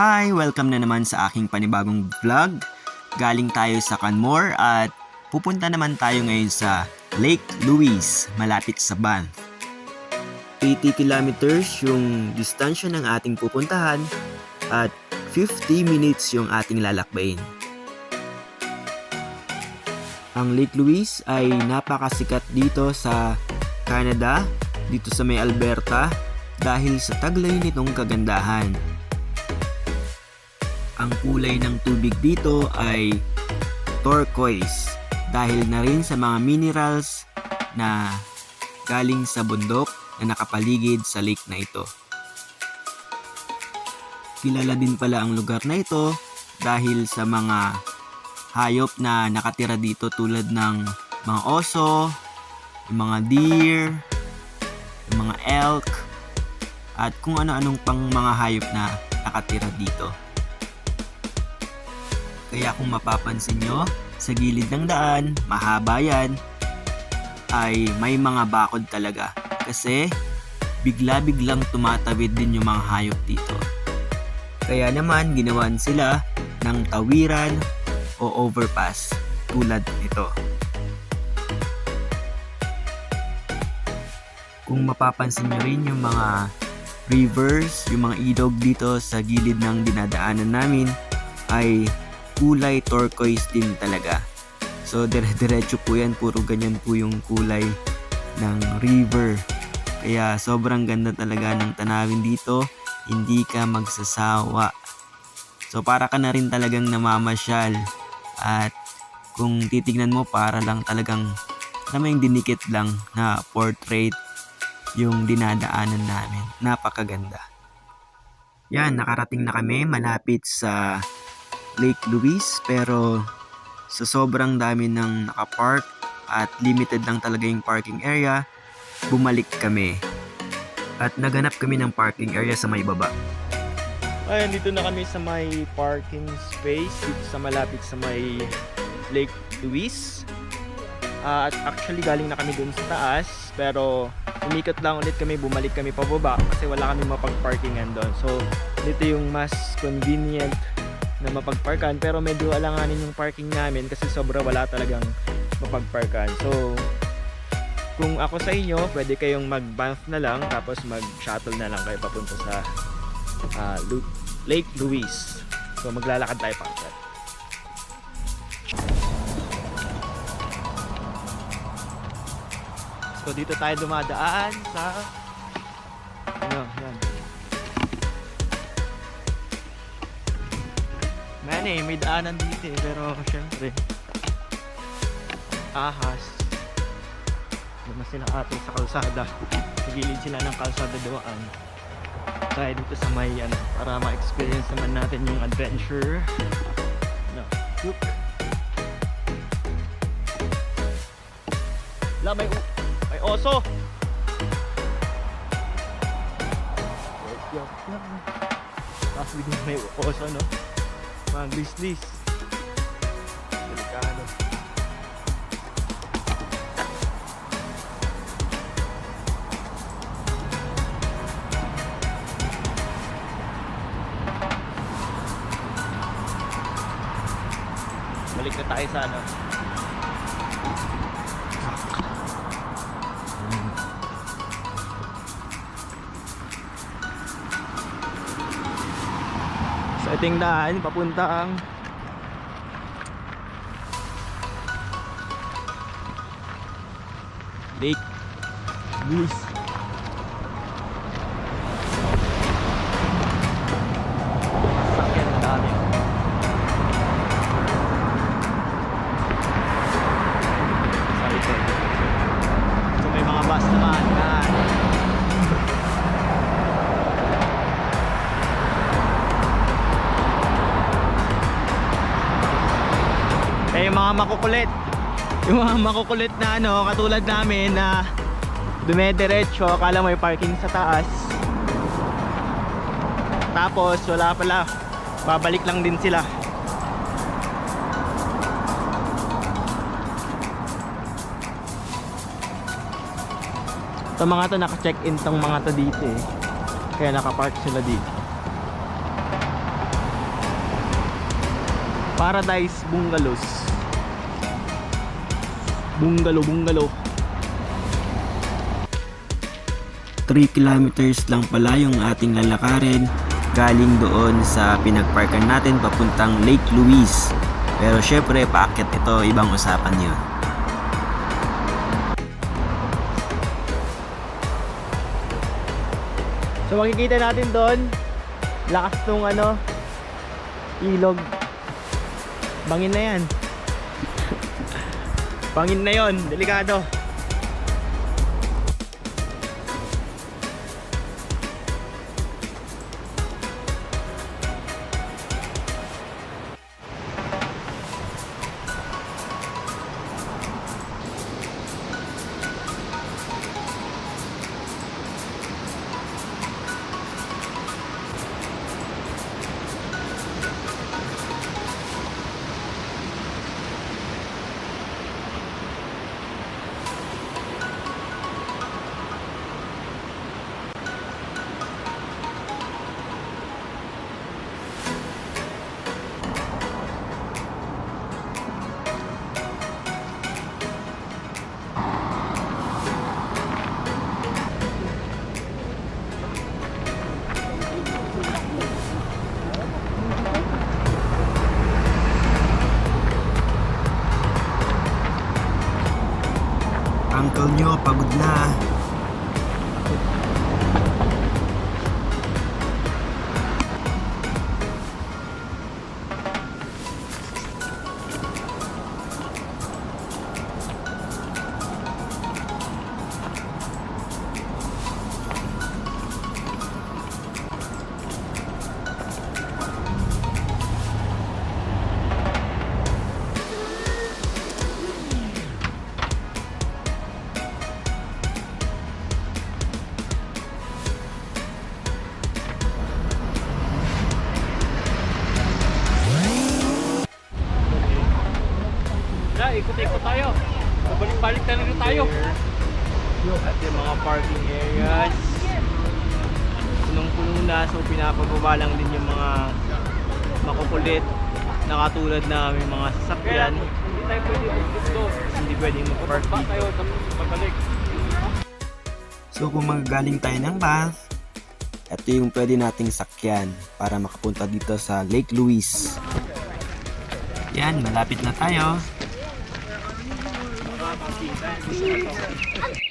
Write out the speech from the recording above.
Hi! Welcome na naman sa aking panibagong vlog. Galing tayo sa Canmore at pupunta naman tayo ngayon sa Lake Louise, malapit sa Banff. 80 kilometers yung distansya ng ating pupuntahan at 50 minutes yung ating lalakbayin. Ang Lake Louise ay napakasikat dito sa Canada, dito sa may Alberta, dahil sa taglay nitong kagandahan. Ang kulay ng tubig dito ay turquoise dahil na rin sa mga minerals na galing sa bundok na nakapaligid sa lake na ito. Kilala din pala ang lugar na ito dahil sa mga hayop na nakatira dito tulad ng mga oso, mga deer, mga elk, at kung ano-anong pang mga hayop na nakatira dito. Kaya kung mapapansin nyo, sa gilid ng daan, mahaba yan, ay may mga bakod talaga. Kasi bigla-biglang tumatawid din yung mga hayop dito. Kaya naman ginawan sila ng tawiran o overpass tulad nito. Kung mapapansin nyo rin yung mga rivers, yung mga ilog dito sa gilid ng dinadaanan namin ay kulay turquoise din talaga. So dire-diretso po yan, puro ganyan po yung kulay ng river. Kaya sobrang ganda talaga ng tanawin dito, hindi ka magsasawa. So para ka na rin talagang namamasyal at kung titignan mo para lang talagang na may dinikit lang na portrait yung dinadaanan namin. Napakaganda. Yan, nakarating na kami malapit sa Lake Louise pero sa sobrang dami ng nakapark at limited lang talaga yung parking area, bumalik kami. At naganap kami ng parking area sa may baba. Ayun, dito na kami sa may parking space dito sa malapit sa may Lake Louise. Ah, at actually galing na kami dun sa taas pero umikot lang ulit kami, bumalik kami pababa kasi wala kami mapag-parkingan doon. So dito yung mas convenient na mapagparkan pero medyo alanganin yung parking namin kasi sobra wala talagang mapagparkan. So kung ako sa inyo, pwede kayong mag-banff na lang tapos mag-shuttle na lang kayo papunta sa ah, Lu- Lake Louise. So maglalakad tayo pa. So dito tayo dumadaan sa ano, Man eh, may daanan dito eh, pero syempre ahas. Naman sila ate sa kalsada. Sa gilid sila ng kalsada doon tayo dito sa may ano, para ma-experience naman natin yung adventure. No. Look. La, may, may oso! Yup, yup. Tapos biglang may oso, no? Mga glislis. Delikado. Balik na tayo sa ano. Sa ating daan, papunta ang Lake Louise. Mga makukulit Yung mga makukulit na ano Katulad namin na Dumediretso Akala may parking sa taas Tapos wala pala Babalik lang din sila Ito mga to naka-check in tong mga to dito eh. Kaya naka-park sila dito. Paradise Bungalows. Bungalow, bungalow. 3 kilometers lang pala yung ating lalakarin galing doon sa pinagparkan natin papuntang Lake Louise. Pero syempre, paakyat ito, ibang usapan yun. So makikita natin doon, lakas nung ano, ilog. Bangin na yan. Bangin na yon, delikado. Na, ikot-ikot tayo. Babalik-balik na lang tayo. At yung mga parking areas. Punong-puno na, so pinapababa lang din yung mga makukulit na katulad namin mga sasakyan. Hindi tayo pwede dito. Hindi pwedeng mag-park Pa dito. tayo, tapos. So kung magagaling tayo ng bath, ito yung pwede nating sakyan para makapunta dito sa Lake Louise. Yan, malapit na tayo. Thank you.